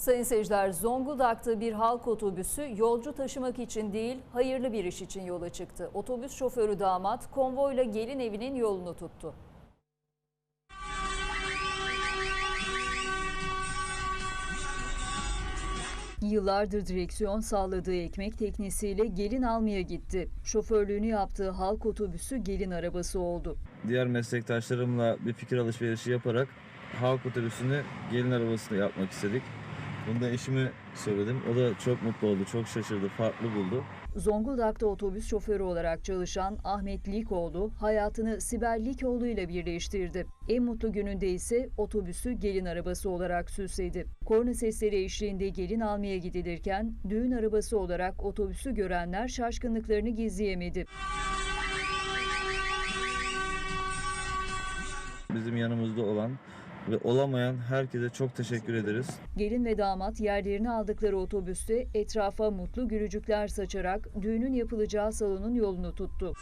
Sayın seyirciler, Zonguldak'ta bir halk otobüsü yolcu taşımak için değil, hayırlı bir iş için yola çıktı. Otobüs şoförü damat konvoyla gelin evinin yolunu tuttu. Yıllardır direksiyon salladığı ekmek teknesiyle gelin almaya gitti. Şoförlüğünü yaptığı halk otobüsü gelin arabası oldu. diğer meslektaşlarımla bir fikir alışverişi yaparak halk otobüsünü gelin arabasını yapmak istedik. Bunu da eşime söyledim. O da çok mutlu oldu, çok şaşırdı, farklı buldu. Zonguldak'ta otobüs şoförü olarak çalışan Ahmet Likoğlu hayatını Sibel Likoğlu ile birleştirdi. En mutlu gününde ise otobüsü gelin arabası olarak süsledi. Korna sesleri eşliğinde gelin almaya gidilirken düğün arabası olarak otobüsü görenler şaşkınlıklarını gizleyemedi. Bizim yanımızda olan ve olamayan herkese çok teşekkür ederiz. Gelin ve damat yerlerini aldıkları otobüste etrafa mutlu gülücükler saçarak düğünün yapılacağı salonun yolunu tuttu.